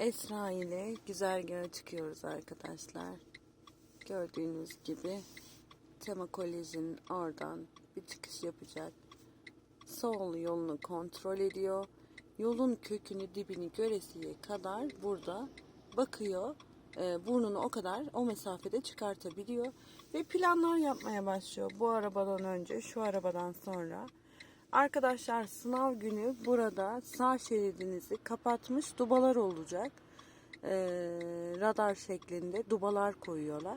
Esra ile güzergaha çıkıyoruz arkadaşlar. Gördüğünüz gibi Tema Koleji'nin oradan bir çıkış yapacak. Sol yolunu kontrol ediyor. Yolun kökünü dibini göresiye kadar burada bakıyor. Ee, burnunu o kadar o mesafede çıkartabiliyor. Ve planlar yapmaya başlıyor. Bu arabadan önce şu arabadan sonra. Arkadaşlar sınav günü burada sağ şeridinizi kapatmış dubalar olacak. Ee, radar şeklinde dubalar koyuyorlar.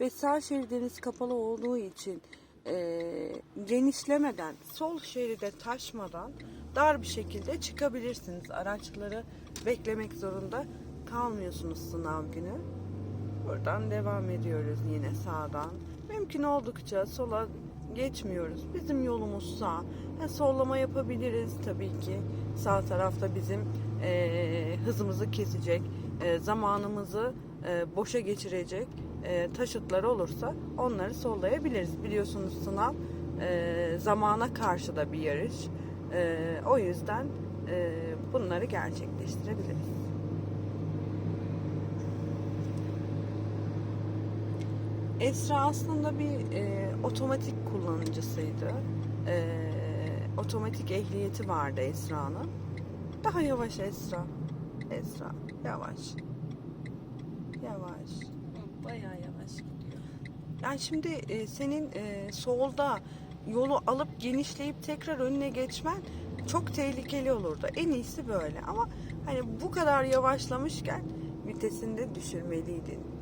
Ve sağ şeridiniz kapalı olduğu için e, genişlemeden, sol şeride taşmadan dar bir şekilde çıkabilirsiniz. Araçları beklemek zorunda kalmıyorsunuz sınav günü. Buradan devam ediyoruz yine sağdan. Mümkün oldukça sola geçmiyoruz. Bizim yolumuz sağ. Ha, sollama yapabiliriz tabii ki. Sağ tarafta bizim e, hızımızı kesecek, e, zamanımızı e, boşa geçirecek e, taşıtlar olursa onları sollayabiliriz. Biliyorsunuz sınav e, zamana karşı da bir yarış. E, o yüzden e, bunları gerçekleştirebiliriz. Esra aslında bir e, otomatik kullanıcısıydı. E, otomatik ehliyeti vardı Esra'nın. Daha yavaş Esra. Esra yavaş. Yavaş. Bayağı yavaş gidiyor. Yani şimdi e, senin e, solda yolu alıp genişleyip tekrar önüne geçmen çok tehlikeli olurdu. En iyisi böyle ama hani bu kadar yavaşlamışken vitesini de düşürmeliydin.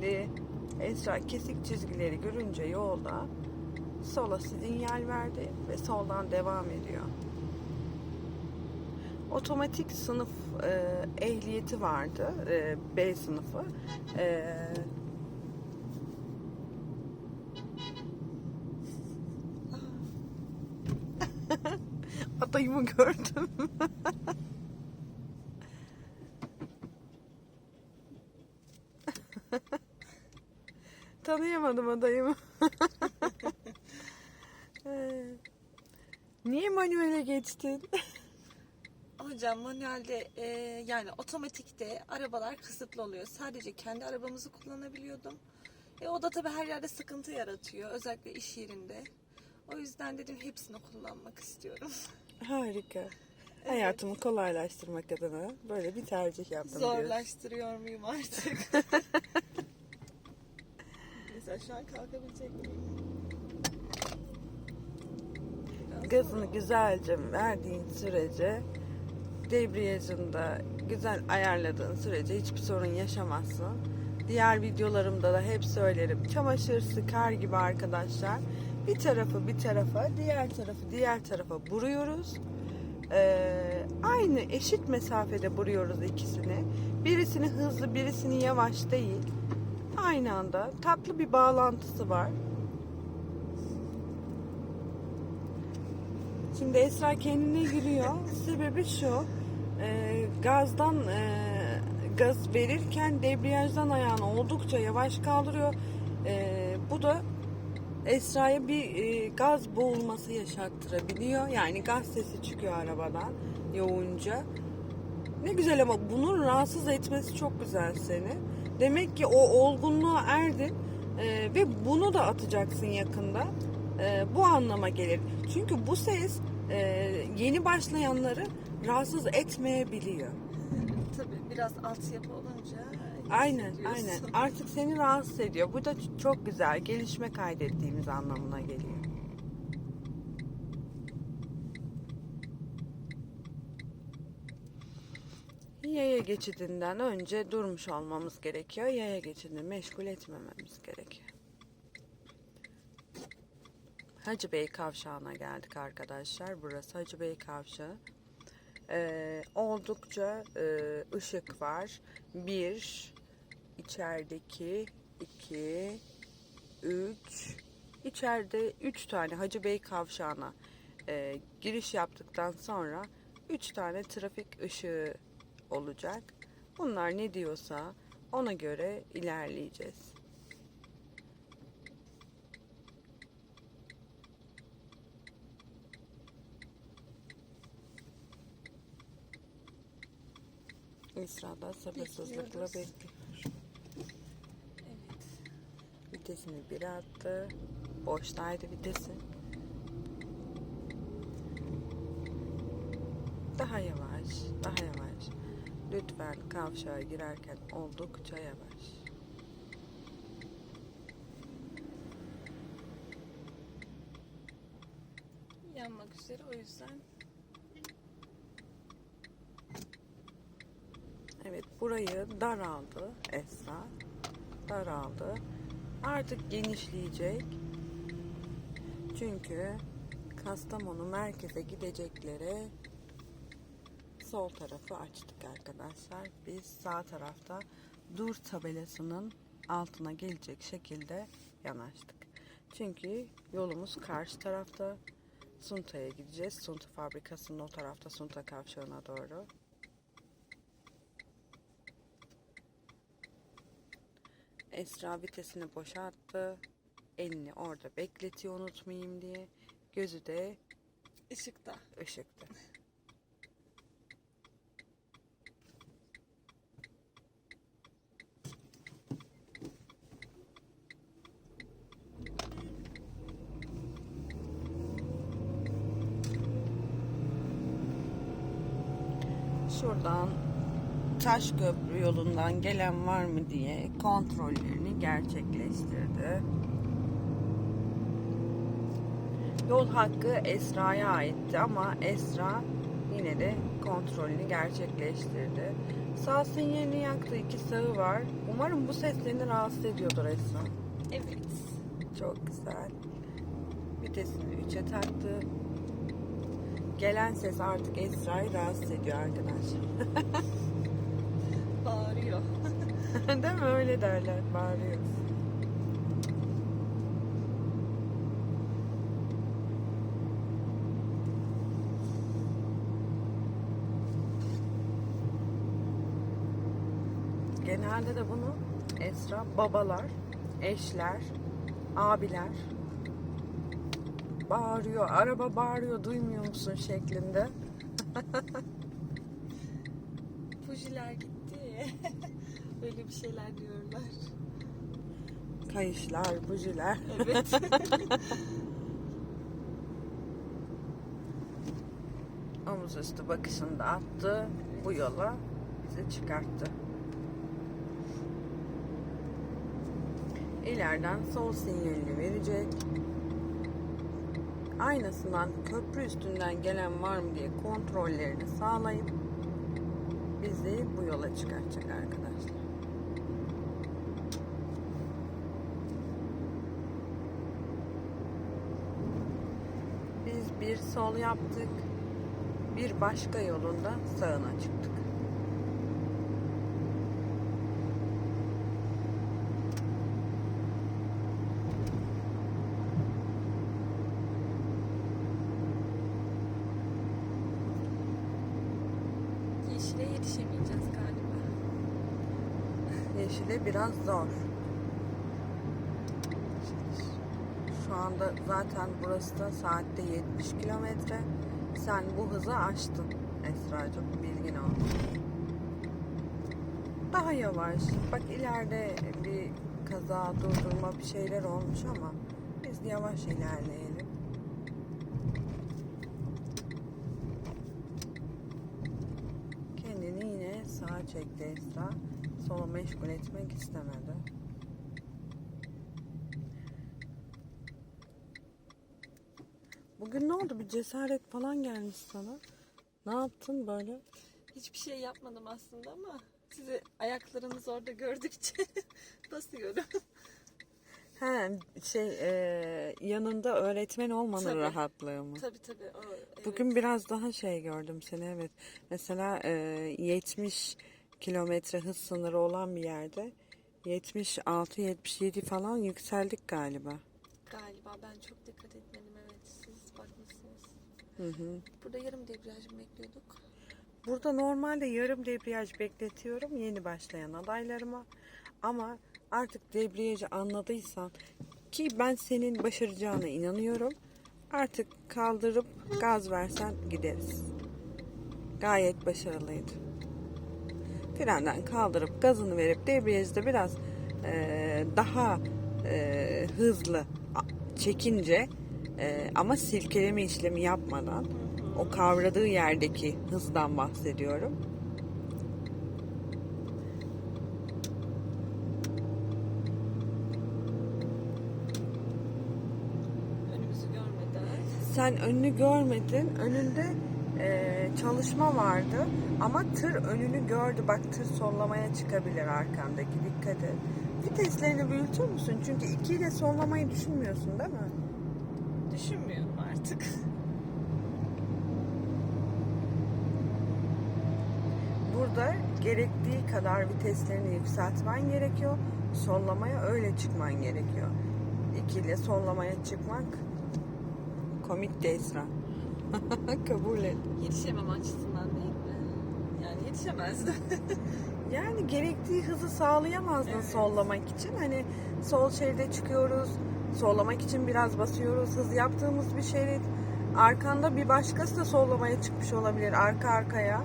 Şimdi Esra kesik çizgileri görünce yolda sola sinyal verdi ve soldan devam ediyor. Otomatik sınıf e, ehliyeti vardı, e, B sınıfı. E, adayımı gördüm. Tanıyamadım adayımı. Ee, Niye manuele geçtin? Hocam manuelde e, yani otomatikte arabalar kısıtlı oluyor. Sadece kendi arabamızı kullanabiliyordum. E, o da tabii her yerde sıkıntı yaratıyor. Özellikle iş yerinde. O yüzden dedim hepsini kullanmak istiyorum. Harika. Hayatımı kolaylaştırmak adına böyle bir tercih yaptım diyorsun. Zorlaştırıyor muyum artık? Mesela şu an kalkabilecek miyim? Gazını güzelce verdiğin sürece debriyajında güzel ayarladığın sürece hiçbir sorun yaşamazsın. Diğer videolarımda da hep söylerim. Çamaşır sıkar gibi arkadaşlar. Bir tarafı bir tarafa, diğer tarafı diğer tarafa vuruyoruz. Ee, aynı eşit mesafede vuruyoruz ikisini. Birisini hızlı, birisini yavaş değil. Aynı anda tatlı bir bağlantısı var. Şimdi Esra kendine gülüyor. Sebebi şu. e, gazdan e, gaz verirken debriyajdan ayağını oldukça yavaş kaldırıyor. E, bu da Esra'ya bir e, gaz boğulması yaşattırabiliyor. Yani gaz sesi çıkıyor arabadan yoğunca. Ne güzel ama bunun rahatsız etmesi çok güzel seni. Demek ki o olgunluğa erdin e, ve bunu da atacaksın yakında. E, bu anlama gelir. Çünkü bu ses e, yeni başlayanları rahatsız etmeyebiliyor. Tabii biraz altyapı olunca Aynen, aynen. Artık seni rahatsız ediyor. Bu da çok güzel. Gelişme kaydettiğimiz anlamına geliyor. Yaya geçidinden önce durmuş olmamız gerekiyor. Yaya geçidini meşgul etmememiz gerekiyor. Hacı Bey Kavşağı'na geldik arkadaşlar. Burası Hacı Bey Kavşağı. Ee, oldukça e, ışık var. Bir, içerideki iki, üç, içeride üç tane Hacı Bey Kavşağı'na e, giriş yaptıktan sonra üç tane trafik ışığı olacak. Bunlar ne diyorsa ona göre ilerleyeceğiz. Esra da sabırsızlıkla bekliyor. Evet. Vitesini bir attı. Boştaydı vitesi. Daha yavaş, daha yavaş. Lütfen kavşağa girerken oldukça yavaş. Yanmak üzere o yüzden Evet burayı daraldı Esra. Daraldı. Artık genişleyecek. Çünkü Kastamonu merkeze gideceklere sol tarafı açtık arkadaşlar. Biz sağ tarafta dur tabelasının altına gelecek şekilde yanaştık. Çünkü yolumuz karşı tarafta. Sunta'ya gideceğiz. Sunta fabrikasının o tarafta Sunta kavşağına doğru. Esra vitesini boşalttı. Elini orada bekletiyor unutmayayım diye. Gözü de ışıkta. ışıkta. Şuradan taş köprü yolundan gelen var mı diye kontrollerini gerçekleştirdi. Yol hakkı Esra'ya aitti ama Esra yine de kontrolünü gerçekleştirdi. Sağ sinyalini yaktı. iki sağı var. Umarım bu ses seni rahatsız ediyordur Esra. Evet. Çok güzel. Vitesini 3'e taktı. Gelen ses artık Esra'yı rahatsız ediyor arkadaşlar. Bağırıyor. Değil mi? Öyle derler. Bağırıyoruz. Genelde de bunu Esra babalar, eşler, abiler bağırıyor. Araba bağırıyor duymuyor musun şeklinde. Fujiler gitti. Öyle bir şeyler diyorlar. Kayışlar, bujiler. Evet. Omuzüstü bakışını da attı. Bu yola bizi çıkarttı. İleriden sol sinyalini verecek. Aynasından köprü üstünden gelen var mı diye kontrollerini sağlayıp bizi bu yola çıkartacak arkadaşlar. Biz bir sol yaptık. Bir başka yolunda sağına çıktık. Biraz zor. Şu anda zaten burası da saatte 70 kilometre. Sen bu hızı aştın Esra'cığım bilgin olsun. Daha yavaş. Bak ileride bir kaza durdurma bir şeyler olmuş ama biz yavaş ilerleyelim. Kendini yine sağa çekti Esra. Sola meşgul etmek istemedi. Bugün ne oldu? Bir cesaret falan gelmiş sana. Ne yaptın böyle? Hiçbir şey yapmadım aslında ama sizi ayaklarınız orada gördükçe basıyorum. He, şey e, yanında öğretmen olmanın Tabii. rahatlığı mı? tabii tabii. O, evet. Bugün biraz daha şey gördüm seni evet. Mesela e, 70 kilometre hız sınırı olan bir yerde 76-77 falan yükseldik galiba. Galiba ben çok dikkat etmedim evet. Siz bakmışsınız. Hı hı. Burada yarım debriyaj mı bekliyorduk? Burada normalde yarım debriyaj bekletiyorum yeni başlayan adaylarıma. Ama artık debriyajı anladıysan ki ben senin başaracağına inanıyorum. Artık kaldırıp gaz versen gideriz. Gayet başarılıydı. Frenden kaldırıp gazını verip debriyajda biraz e, daha e, hızlı çekince e, ama silkeleme işlemi yapmadan o kavradığı yerdeki hızdan bahsediyorum. Önümüzü görmeden. Sen önünü görmedin. Önünde çalışma vardı. Ama tır önünü gördü. Bak tır sollamaya çıkabilir arkandaki. Dikkat et. Viteslerini büyütür müsün? Çünkü 2 ile sollamayı düşünmüyorsun değil mi? Düşünmüyorum artık. Burada gerektiği kadar viteslerini yükseltmen gerekiyor. Sollamaya öyle çıkman gerekiyor. 2 ile sollamaya çıkmak komik de Esra. Kabul et. Yetişemem açısından değil mi? Yani yetişemezdim. Yani gerektiği hızı sağlayamazdın Evet. sollamak için. Hani sol şeride çıkıyoruz, sollamak için biraz basıyoruz. Hız yaptığımız bir şerit. Arkanda bir başkası da sollamaya çıkmış olabilir arka arkaya.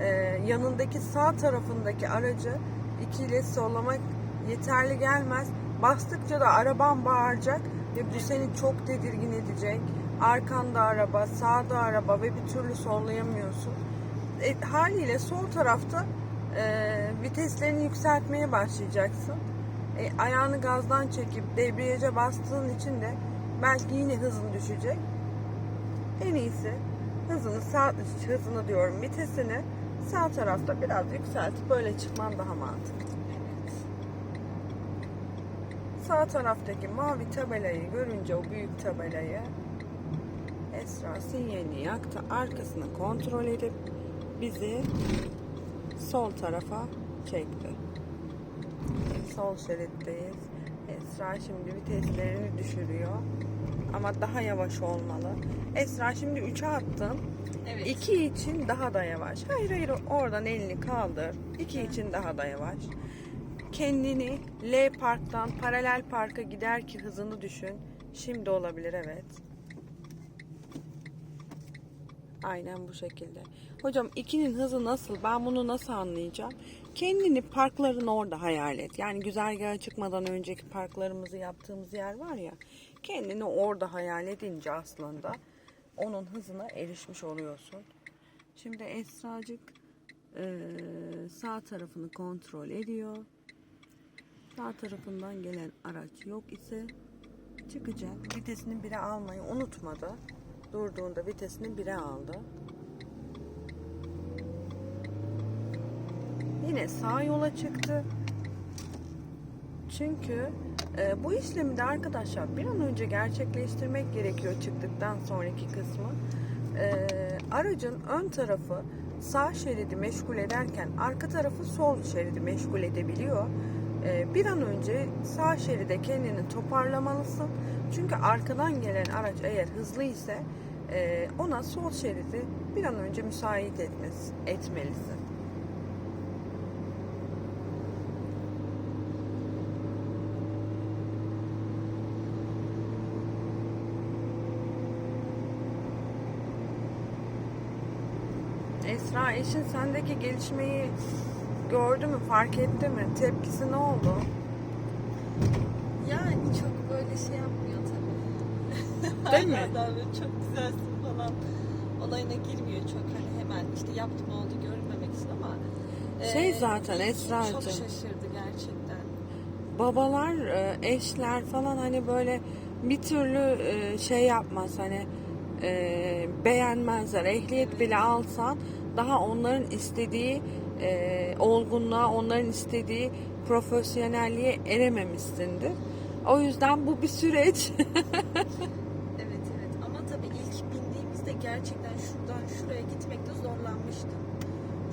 Ee, yanındaki sağ tarafındaki aracı ikiyle sollamak yeterli gelmez. Bastıkça da araban bağıracak ve bu seni çok tedirgin edecek. Arkanda araba, sağda araba ve bir türlü sollayamıyorsun. E, haliyle sol tarafta e, viteslerini yükseltmeye başlayacaksın. E, ayağını gazdan çekip debriyaja bastığın için de belki yine hızın düşecek. En iyisi hızını sağ hızını diyorum vitesini sağ tarafta biraz yükseltip böyle çıkman daha mantıklı. Sağ taraftaki mavi tabelayı görünce o büyük tabelayı Esra sinyalini yaktı. Arkasını kontrol edip bizi sol tarafa çekti. Sol şeritteyiz. Esra şimdi viteslerini düşürüyor. Ama daha yavaş olmalı. Esra şimdi 3'e attın. Evet. 2 için daha da yavaş. Hayır hayır oradan elini kaldır. 2 için daha da yavaş. Kendini L parktan paralel parka gider ki hızını düşün. Şimdi olabilir evet. Aynen bu şekilde. Hocam 2'nin hızı nasıl? Ben bunu nasıl anlayacağım? Kendini parkların orada hayal et. Yani güzergaha çıkmadan önceki parklarımızı yaptığımız yer var ya. Kendini orada hayal edince aslında onun hızına erişmiş oluyorsun. Şimdi Esracık eee, sağ tarafını kontrol ediyor. Sağ tarafından gelen araç yok ise çıkacak. Vitesini bire almayı unutmadı. Durduğunda vitesini bire aldı. Yine sağ yola çıktı. Çünkü e, bu işlemi de arkadaşlar bir an önce gerçekleştirmek gerekiyor çıktıktan sonraki kısmı. E, aracın ön tarafı sağ şeridi meşgul ederken arka tarafı sol şeridi meşgul edebiliyor. E, bir an önce sağ şeride kendini toparlamalısın. Çünkü arkadan gelen araç eğer hızlı ise e, ona sol şeridi bir an önce müsait etmesi, etmelisin. Esra eşin sendeki gelişmeyi gördü mü, fark etti mi? Tepkisi ne oldu? Yani çok böyle şey yapmıyor. Değil mi? Böyle çok güzelsin falan olayına girmiyor çok. Hani hemen işte yaptım oldu görünmemek için ama Şey e, zaten Esra'cığım. Çok şaşırdı gerçekten. Babalar, e, eşler falan hani böyle bir türlü e, şey yapmaz hani e, beğenmezler. Ehliyet bile alsan daha onların istediği e, olgunluğa, onların istediği profesyonelliğe erememişsindir. O yüzden bu bir süreç. Evet evet ama tabii ilk bindiğimizde gerçekten şuradan şuraya gitmekte zorlanmıştım.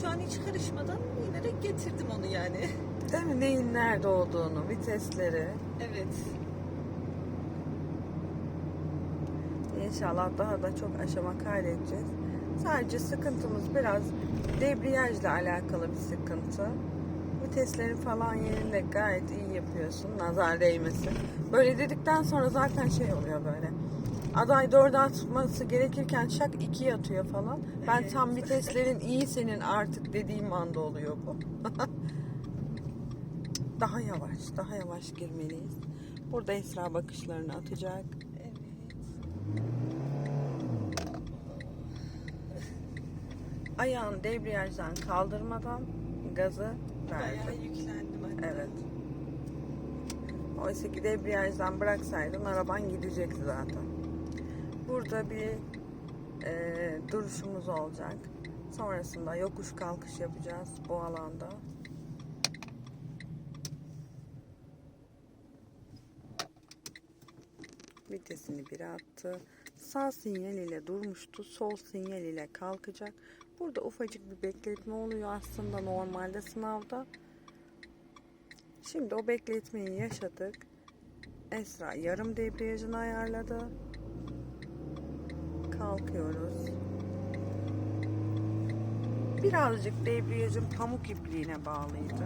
Şu an hiç karışmadan binerek getirdim onu yani. Değil mi? Neyin nerede olduğunu, vitesleri. Evet. İnşallah daha da çok aşama kaydedeceğiz. Sadece sıkıntımız biraz debriyajla alakalı bir sıkıntı. Viteslerin falan yerinde gayet iyi yapıyorsun. Nazar değmesin. Böyle dedikten sonra zaten şey oluyor böyle. Aday dörde atması gerekirken şak ikiye atıyor falan. Ben Evet. tam viteslerin iyi senin artık dediğim anda oluyor bu. daha yavaş, daha yavaş girmeliyiz. Burada Esra bakışlarını atacak. Evet. Ayağını debriyajdan kaldırmadan gazı Bayağı verdi. yüklendim hatta. Evet. Oysa ki debriyajdan bıraksaydın araban gidecekti zaten. Burada bir e, duruşumuz olacak. Sonrasında yokuş kalkış yapacağız bu alanda. Vitesini bir attı. Sağ sinyal ile durmuştu. Sol sinyal ile kalkacak. Burada ufacık bir bekletme oluyor aslında normalde sınavda. Şimdi o bekletmeyi yaşadık. Esra yarım debriyajını ayarladı. Kalkıyoruz. Birazcık debriyajın pamuk ipliğine bağlıydı.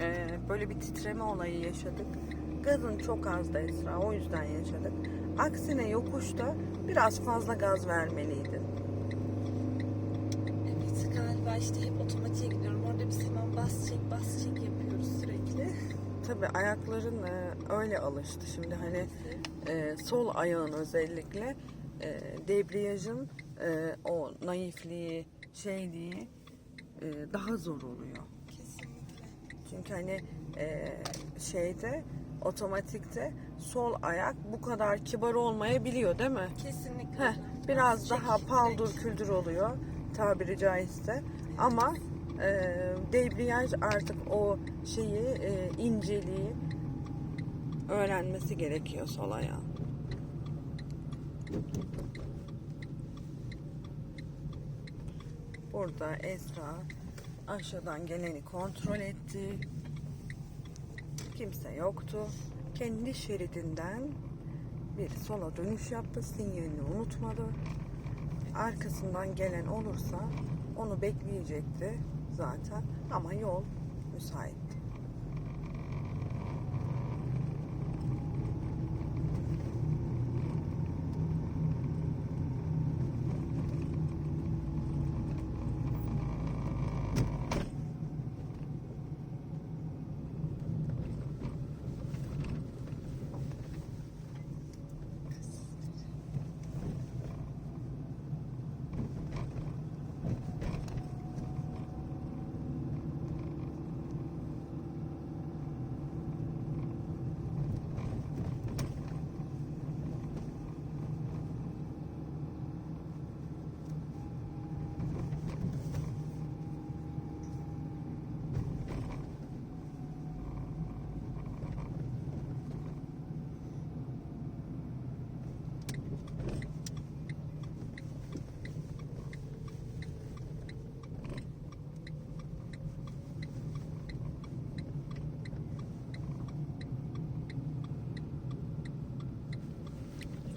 Ee, böyle bir titreme olayı yaşadık. Gazın çok azdı Esra o yüzden yaşadık. Aksine yokuşta biraz fazla gaz vermeliydin. Evet galiba işte hep otomatiğe gidiyorum. Orada biz hemen bas çek bas çek yapıyoruz sürekli. Tabii ayakların e, öyle alıştı. Şimdi hani e, sol ayağın özellikle e, debriyajın e, o naifliği, şeyliği e, daha zor oluyor. Kesinlikle. Çünkü hani e, şeyde otomatikte sol ayak bu kadar kibar olmayabiliyor değil mi? Kesinlikle. Heh, biraz Bas daha çek, paldır direkt. küldür oluyor tabiri caizse. Ama e, debriyaj artık o şeyi e, inceliği öğrenmesi gerekiyor sol ayağın. Burada Esra aşağıdan geleni kontrol etti. Kimse yoktu. Kendi şeridinden bir sola dönüş yaptı. Sinyalini unutmadı. Arkasından gelen olursa onu bekleyecekti zaten. Ama yol müsaitti.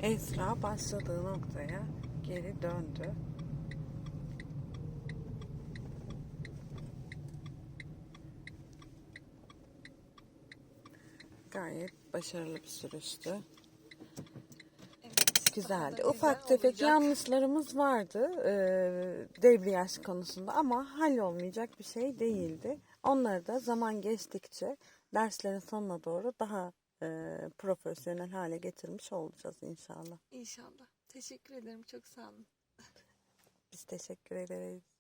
Esra başladığı noktaya geri döndü. Gayet başarılı bir sürüştü. Evet, Güzeldi. Ufak güzel tefek olacak. yanlışlarımız vardı e, debriyaj konusunda ama hallolmayacak bir şey değildi. Onları da zaman geçtikçe derslerin sonuna doğru daha e, profesyonel hale getirmiş olacağız inşallah. İnşallah. Teşekkür ederim. Çok sağ olun. Biz teşekkür ederiz.